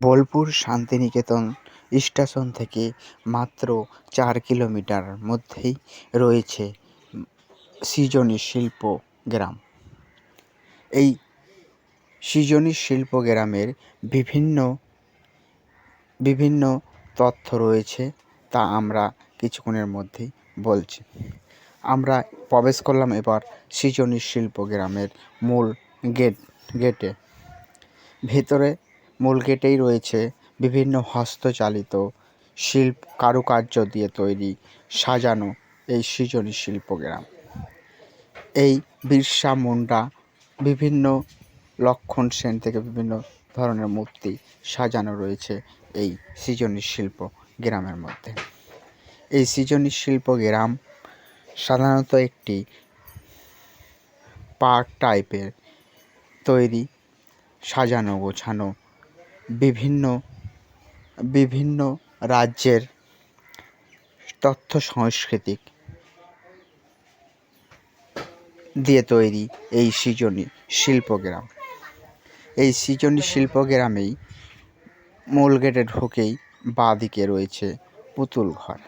Bolpur Santiniketan station থেকে মাত্র চার কিলোমিটার মধ্যেই রয়েছে সৃজনী শিল্প গ্রাম। এই সৃজনী শিল্প গ্রামের বিভিন্ন বিভিন্ন তথ্য রয়েছে তা আমরা কিছুক্ষণের মধ্যেই বলছি। আমরা প্রবেশ করলাম এবার সৃজনী শিল্প গ্রামের মূল গেট, গেটে। ভেতরে মূল গেটেই রয়েছে বিভিন্ন হস্তচালিত শিল্প কারুকার্য দিয়ে তৈরি, সাজানো এই সৃজনী শিল্প গ্রাম এই বিরসা মুন্ডা বিভিন্ন লক্ষণ সেন থেকে বিভিন্ন ধরনের মূর্তি সাজানো রয়েছে এই সৃজনী শিল্প গ্রামের মধ্যে। এই সৃজনী শিল্প গ্রাম সাধারণত একটি পার্ক টাইপের তৈরি, সাজানো, গোছানো বিভিন্ন বিভিন্ন রাজ্যের তথ্য সাংস্কৃতিক দিয়ে তৈরি এই সৃজনী শিল্পগ্রাম। এই সৃজনী শিল্পগ্রামেই মূল গেটে ঢুকেই বাঁ দিকে রয়েছে পুতুল ঘর।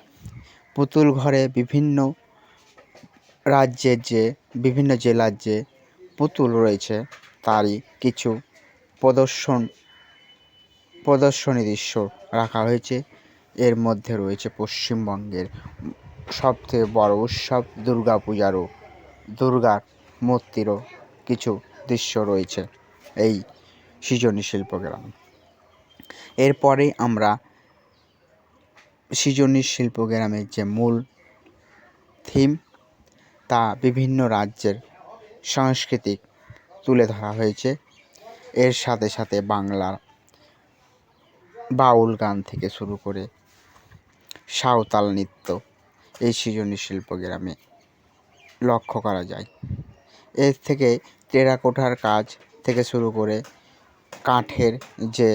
পুতুল ঘরে বিভিন্ন রাজ্যের যে, বিভিন্ন জেলার যে পুতুল রয়েছে, তারই কিছু প্রদর্শন প্রদর্শনী দৃশ্য রাখা হয়েছে। এর মধ্যে রয়েছে পশ্চিমবঙ্গের সবথেকে বড় উৎসব দুর্গা পূজারও দুর্গার মূর্তিরও কিছু দৃশ্য রয়েছে এই সৃজনী শিল্পগ্রাম এরপরেই আমরা সৃজনী শিল্পগ্রামের যে মূল থিম, তা বিভিন্ন রাজ্যের সাংস্কৃতিক তুলে ধরা হয়েছে। এর সাথে সাথে বাংলার বাউল গান থেকে শুরু করে সাঁওতাল নৃত্য এই সৃজনী শিল্পগ্রামে লক্ষ্য করা যায়। এর থেকে টেরাকোটার কাজ থেকে শুরু করে কাঠের যে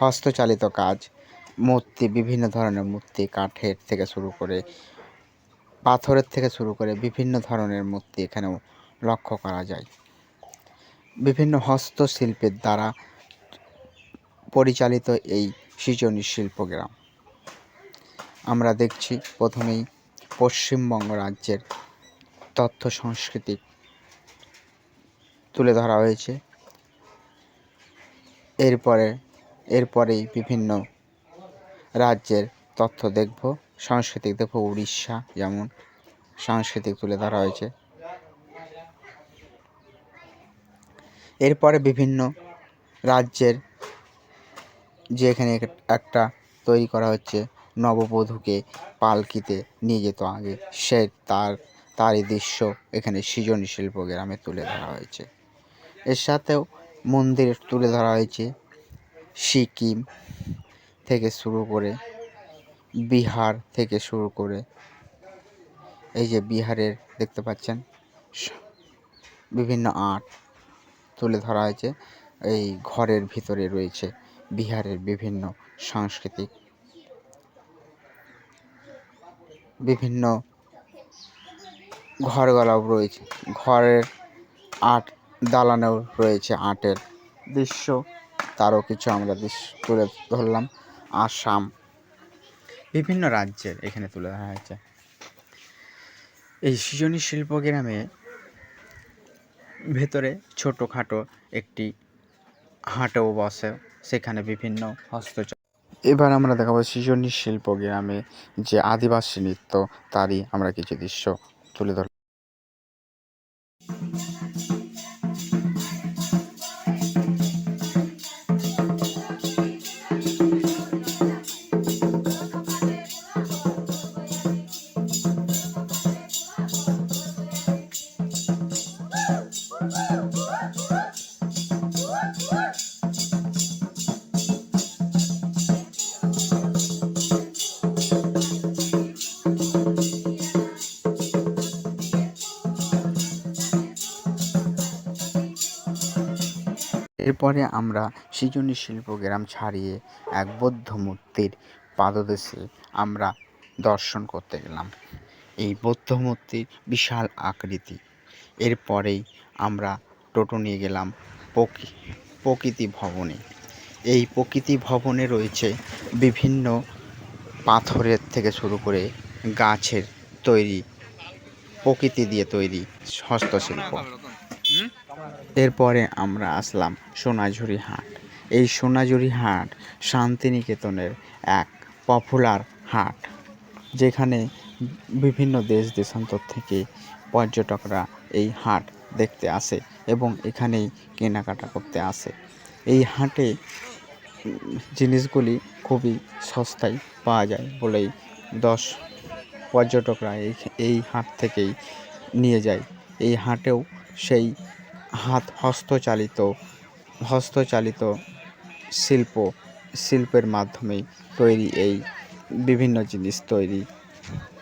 হস্তচালিত কাজ, মূর্তি, বিভিন্ন ধরনের মূর্তি কাঠের থেকে শুরু করে পাথরের থেকে শুরু করে বিভিন্ন ধরনের মূর্তি এখানেও লক্ষ্য করা যায়। বিভিন্ন হস্তশিল্পের দ্বারা পরিচালিত এই সৃজনী শিল্পগ্রাম। আমরা দেখছি প্রথমেই পশ্চিমবঙ্গ রাজ্যের তথ্য সংস্কৃতি তুলে ধরা হয়েছে। এরপরে, এরপরেই বিভিন্ন রাজ্যের তথ্য দেখব, সাংস্কৃতিক দেখব, উড়িষ্যা যেমন সাংস্কৃতিক তুলে ধরা হয়েছে। এরপরে বিভিন্ন রাজ্যের যে এখানে একটা তৈরি করা হচ্ছে নববধূকে পালকিতে নিয়ে যেত আগে। সে তার, তারই দৃশ্য এখানে সৃজনী শিল্প গ্রামে তুলে ধরা হয়েছে। এর সাথেও মন্দির তুলে ধরা হয়েছে সিকিম থেকে শুরু করে বিহার থেকে শুরু করে এই যে বিহারের দেখতে পাচ্ছেন, বিভিন্ন আর্ট তুলে ধরা হয়েছে। এই ঘরের ভিতরে রয়েছে বিহারের বিভিন্ন সাংস্কৃতিক, বিভিন্ন ঘরগলাও রয়েছে। ঘরের আট দালানেও রয়েছে আর্টের দৃশ্য। তারও কিছু আমরা দৃশ্য তুলে ধরলাম। আসাম বিভিন্ন রাজ্যের এখানে তুলে ধরা হয়েছে। এই সৃজনী শিল্প গ্রামে ভেতরে ছোটোখাটো একটি হাটও বসে, সেখানে বিভিন্ন হস্ত এবার আমরা দেখাবো সৃজনী শিল্প গ্রামে যে আদিবাসী নৃত্য, তারই আমরা কিছু দৃশ্য তুলে ধর এরপরে আমরা সৃজনী শিল্প গ্রাম ছাড়িয়ে এক বৌদ্ধ মূর্তির পাদদেশে আমরা দর্শন করতে গেলাম। এই বৌদ্ধ মূর্তির বিশাল আকৃতি। এরপরেই আমরা টোটো নিয়ে গেলাম প্রকৃতি ভবনে। এই প্রকৃতি ভবনে রয়েছে বিভিন্ন পাথরের থেকে শুরু করে গাছের তৈরি প্রকৃতি দিয়ে তৈরি হস্তশিল্প। এরপরে আমরা আসলাম সোনাঝুরি হাট। এই সোনাঝুরি হাট শান্তিনিকেতনের এক পপুলার হাট, যেখানে বিভিন্ন দেশ দেশান্তর থেকে পর্যটকরা এই হাট দেখতে আসে এবং এখানেই কেনাকাটা করতে আসে। এই হাটে জিনিসগুলি খুবই সস্তায় পাওয়া যায় বলেই দশ পর্যটকরা এই এই হাট থেকেই নিয়ে যায়। এই হাটেও সেই হাত হস্তচালিত হস্তচালিত শিল্প, শিল্পের মাধ্যমেই তৈরি এই বিভিন্ন জিনিস তৈরি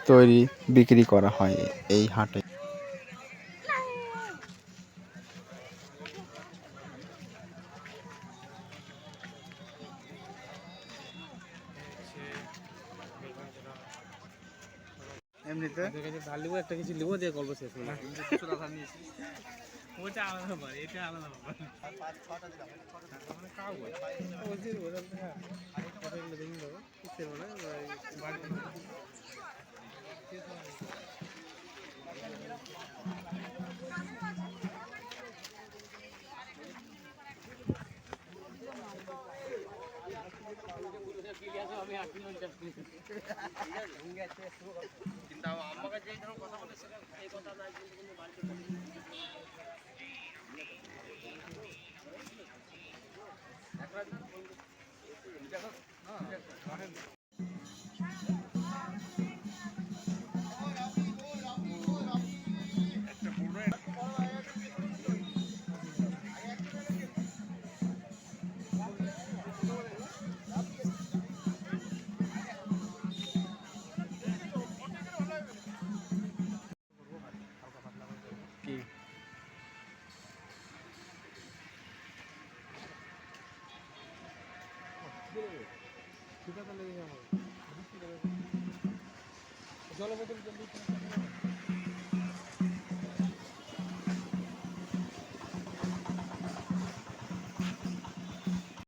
তৈরি, বিক্রি করা হয় এই হাটে। এমনিতে? ধার লিবো একটা কিছু লিবো দিয়ে গল্প শেষ হলো ওটা আলাদা ব্যাপার এটা আলাদা ব্যাপার। মানে কাউ বল বলছি ওটা হ্যাঁ কতগুলো দেখি দেবো কিসে বলে বাড়িতে কি জলবোতল জলদি